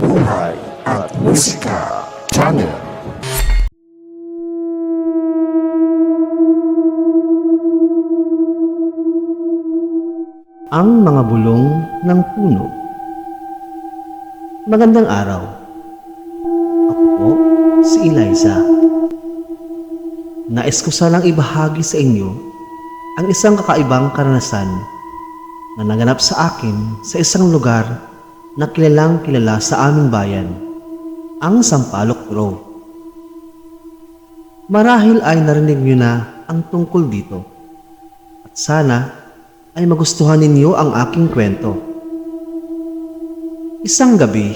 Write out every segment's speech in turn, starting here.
Buhay at Musika Channel Ang mga bulong ng puno. Magandang araw. Ako po si Eliza. Nais ko sanang ibahagi sa inyo ang isang kakaibang karanasan na naganap sa akin sa isang lugar na kilalang kilala sa aming bayan, ang Sampaloc Grove. Marahil ay narinig niyo na ang tungkol dito. At sana ay magustuhan ninyo ang aking kwento. Isang gabi,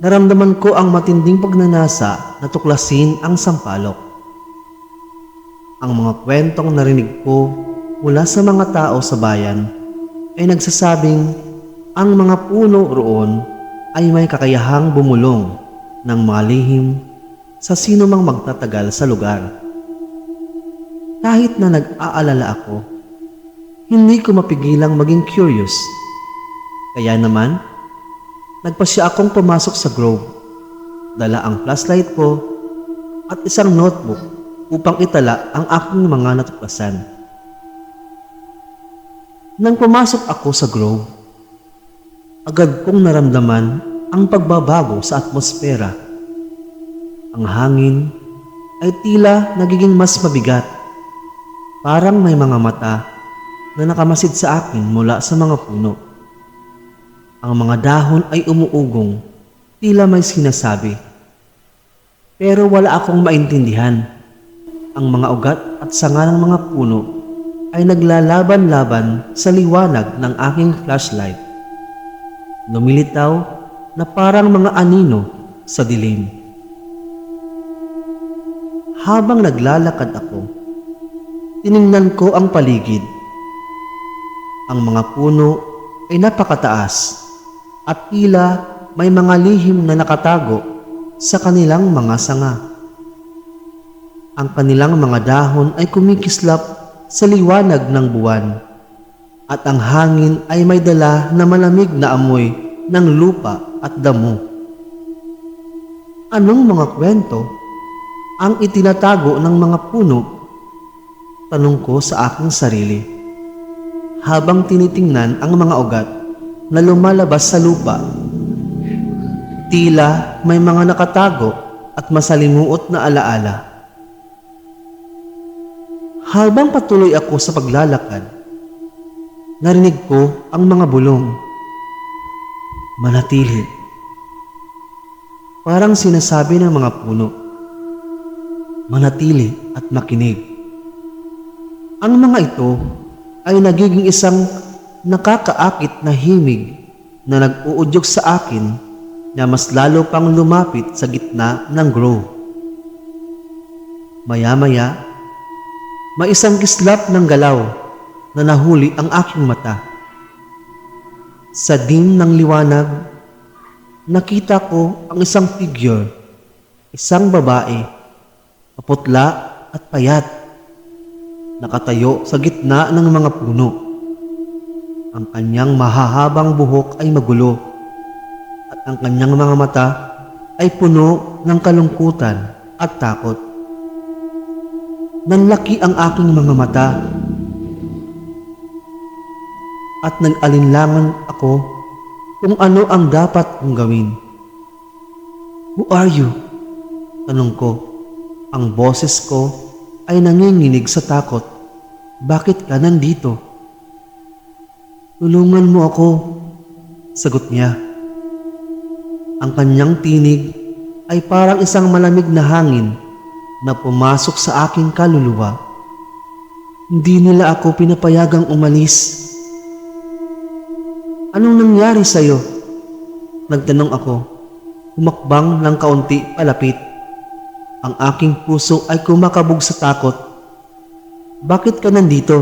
naramdaman ko ang matinding pagnanasa na tuklasin ang sampalok. Ang mga kwentong narinig ko mula sa mga tao sa bayan ay nagsasabing ang mga puno roon ay may kakayahang bumulong ng mga lihim sa sino mang magtatagal sa lugar. Kahit na nag-aalala ako, hindi ko mapigilang maging curious. Kaya naman, nagpasya akong pumasok sa Grove. Dala ang flashlight ko at isang notebook upang itala ang aking mga natuklasan. Nang pumasok ako sa Grove, agad kong naramdaman ang pagbabago sa atmosfera. Ang hangin ay tila nagiging mas mabigat. Parang may mga mata na nakamasid sa akin mula sa mga puno. Ang mga dahon ay umuugong, tila may sinasabi. Pero wala akong maintindihan. Ang mga ugat at sanga ng mga puno ay naglalaban-laban sa liwanag ng aking flashlight. Lumilitaw na parang mga anino sa dilim. Habang naglalakad ako, tiningnan ko ang paligid ang mga puno ay napakataas at tila may mga lihim na nakatago sa kanilang mga sanga. Ang kanilang mga dahon ay kumikislap sa liwanag ng buwan at ang hangin ay may dala na malamig na amoy ng lupa at damo. Anong mga kwento ang itinatago ng mga puno? Tanong ko sa aking sarili habang tinitingnan ang mga ugat na lumalabas sa lupa. Tila may mga nakatago at masalimuot na alaala. Habang patuloy ako sa paglalakad, narinig ko ang mga bulong. Manatili. Parang sinasabi ng mga puno. Manatili at makinig. Ang mga ito ay nagiging isang nakakaakit na himig na nag-uudyok sa akin na mas lalo pang lumapit sa gitna ng grove. Maya-maya, may isang kislap ng galaw na nahuli ang aking mata. Sa dim ng liwanag, nakita ko ang isang figure, isang babae, kaputla at payat nakatayo sa gitna ng mga puno. Ang kanyang mahahabang buhok ay magulo at ang kanyang mga mata ay puno ng kalungkutan at takot. Nanlaki ang aking mga mata at nag-alinlangan ako kung ano ang dapat kong gawin. Who are you? Tanong ko. Ang boses ko ay nanginginig sa takot. Bakit ka nandito? Tulungan mo ako, sagot niya. Ang kanyang tinig ay parang isang malamig na hangin na pumasok sa aking kaluluwa. Hindi nila ako pinapayagang umalis. Anong nangyari sa'yo? Nagtanong ako, humakbang ng kaunti palapit. Ang aking puso ay kumakabog sa takot. Bakit ka nandito?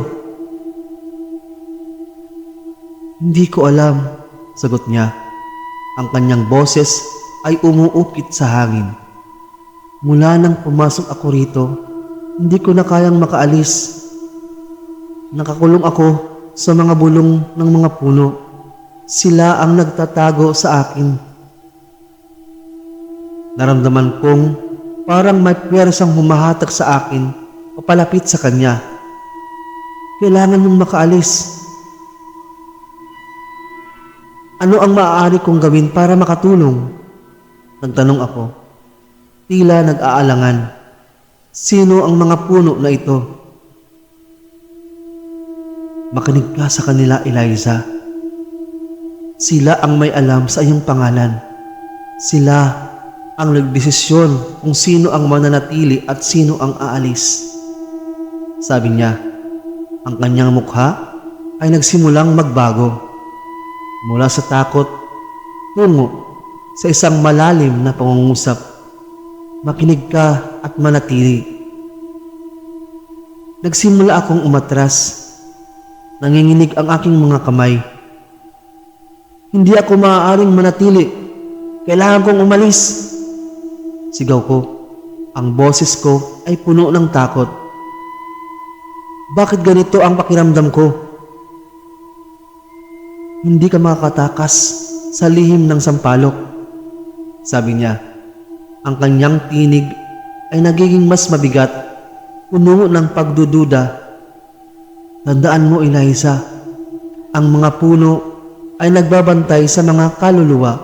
Hindi ko alam, sagot niya. Ang kanyang boses ay umuukit sa hangin. Mula nang pumasok ako rito, hindi ko na kayang makaalis. Nakakulong ako sa mga bulong ng mga puno. Sila ang nagtatago sa akin Naramdaman kong parang may pwersang humahatak sa akin papalapit sa kanya. Kailangan mong makaalis. Ano ang maaari kong gawin para makatulong? Nagtanong ako. Tila nag-aalangan. Sino ang mga puno na ito? Makinig ka sa kanila, Eliza. Sila ang may alam sa iyong pangalan. Sila ang nagdesisyon kung sino ang mananatili at sino ang aalis. Sabi niya, ang kanyang mukha ay nagsimulang magbago. Mula sa takot, tungo sa isang malalim na pangungusap. Makinig ka at manatili. Nagsimula akong umatras. Nanginginig ang aking mga kamay. Hindi ako maaaring manatili. Kailangan kong umalis. Sigaw ko. Ang boses ko ay puno ng takot. Bakit ganito ang pakiramdam ko? Hindi ka makakatakas sa lihim ng sampalok. Sabi niya, ang kanyang tinig ay nagiging mas mabigat, puno ng pagdududa. Tandaan mo, Eliza, ang mga puno ay nagbabantay sa mga kaluluwa.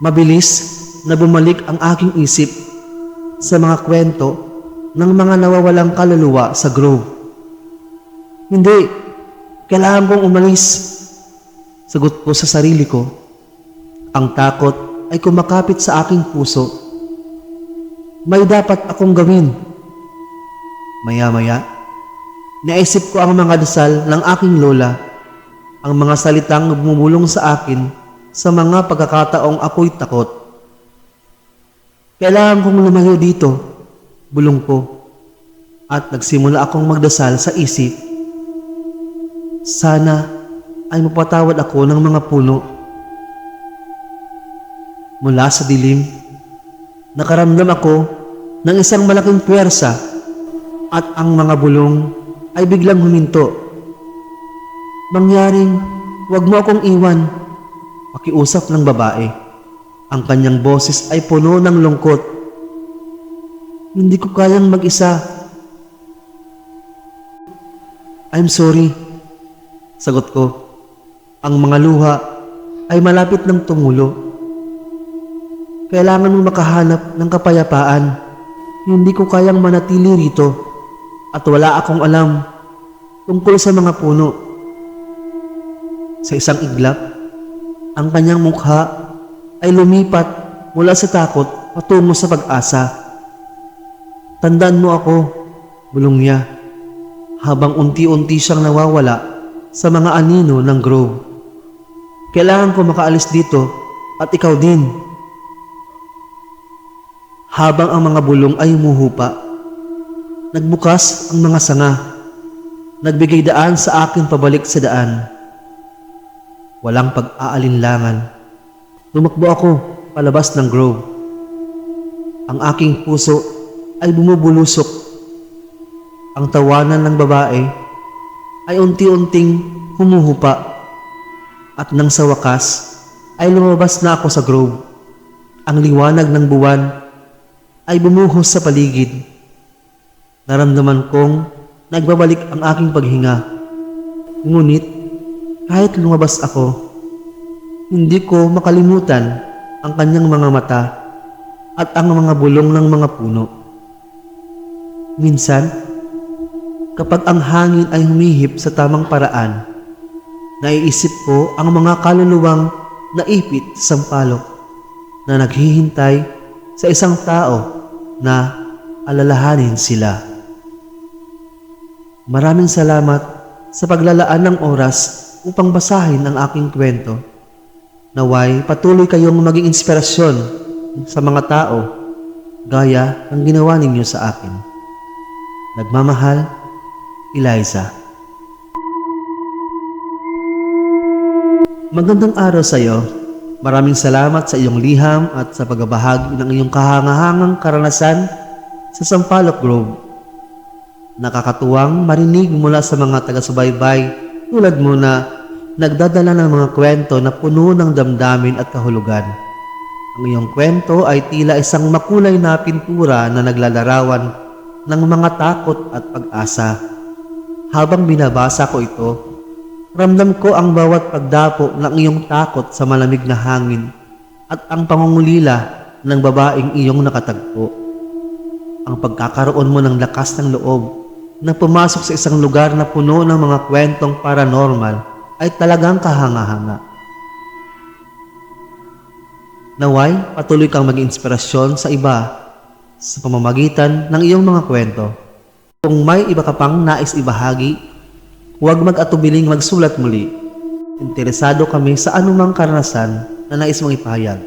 Mabilis na bumalik ang aking isip sa mga kwento ng mga nawawalang kaluluwa sa grove. Hindi, kailangan kong umalis. Sagot ko sa sarili ko. Ang takot ay kumakapit sa aking puso. May dapat akong gawin. Maya-maya, naisip ko ang mga dasal ng aking lola, ang mga salitang bumubulong sa akin sa mga pagkakataong ako'y takot. Kailangan kong lumayo dito, bulong ko, at nagsimula akong magdasal sa isip. Sana ay mapatawad ako ng mga puno. Mula sa dilim, nakaramdam ako ng isang malaking puwersa at ang mga bulong ay biglang huminto. Mangyaring, huwag mo akong iwan. Pakiusap ng babae. Ang kanyang boses ay puno ng lungkot. Hindi ko kayang mag-isa. I'm sorry. Sagot ko. Ang mga luha ay malapit ng tumulo. Kailangan mong makahanap ng kapayapaan. Hindi ko kayang manatili rito at wala akong alam tungkol sa mga puno. Sa isang iglap, ang kanyang mukha ay lumipat mula sa takot patungo sa pag-asa. Tandaan mo ako, bulong niya, habang unti-unti siyang nawawala sa mga anino ng grove. Kailangan ko makaalis dito at ikaw din. Habang ang mga bulong ay umuhupa, nagbukas ang mga sanga, nagbigay daan sa akin pabalik sa daan. Walang pag-aalinlangan. Tumakbo ako palabas ng grove. Ang aking puso ay bumubulusok. Ang tawanan ng babae ay unti-unting humuhupa. At nang sa wakas ay lumabas na ako sa grove. Ang liwanag ng buwan ay bumuhos sa paligid. Naramdaman kong nagbabalik ang aking paghinga. Ngunit kahit lumabas ako, hindi ko makalimutan ang kanyang mga mata at ang mga bulong ng mga puno. Minsan, kapag ang hangin ay humihip sa tamang paraan, naiisip ko ang mga kaluluwang naipit sa sampalok na naghihintay sa isang tao na alalahanin sila. Maraming salamat sa paglalaan ng oras upang basahin ang aking kwento. Naway patuloy kayong maging inspirasyon sa mga tao gaya ng ginawa ninyo sa akin. Nagmamahal, Eliza. Magandang araw sa iyo. Maraming salamat sa iyong liham at sa pagbabahagi ng iyong kahangahangang karanasan sa Sampaloc Grove. Nakakatuwang marinig mula sa mga taga-subaybay tulad mo na nagdadala ng mga kwento na puno ng damdamin at kahulugan. Ang iyong kwento ay tila isang makulay na pintura na naglalarawan ng mga takot at pag-asa. Habang binabasa ko ito, ramdam ko ang bawat pagdapo ng iyong takot sa malamig na hangin at ang pangungulila ng babaeng iyong nakatagpo. Ang pagkakaroon mo ng lakas ng loob na pumasok sa isang lugar na puno ng mga kwentong paranormal ay talagang kahanga-hanga. Naway, patuloy kang maging inspirasyon sa iba sa pamamagitan ng iyong mga kwento. Kung may iba ka pang nais ibahagi, huwag mag-atubiling magsulat muli. Interesado kami sa anumang karanasan na nais mong ipahayag.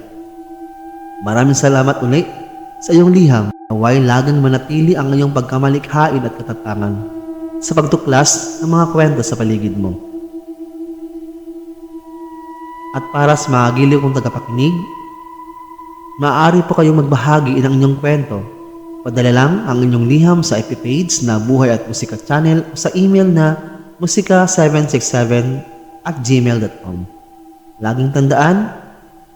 Maraming salamat uli sa iyong liham. Naway laging manatili ang iyong pagkamalikhain at katatangan sa pagtuklas ng mga kwento sa paligid mo. At para sa mga giliw kong tagapakinig, maaari po kayong magbahagi ng inyong kwento. Padala lang ang inyong liham sa FB page na Buhay at Musika Channel o sa email na musika767 at gmail.com. Laging tandaan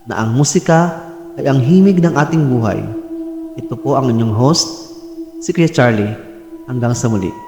na ang musika ay ang himig ng ating buhay. Ito po ang inyong host, si Kuya Charlie. Hanggang sa muli.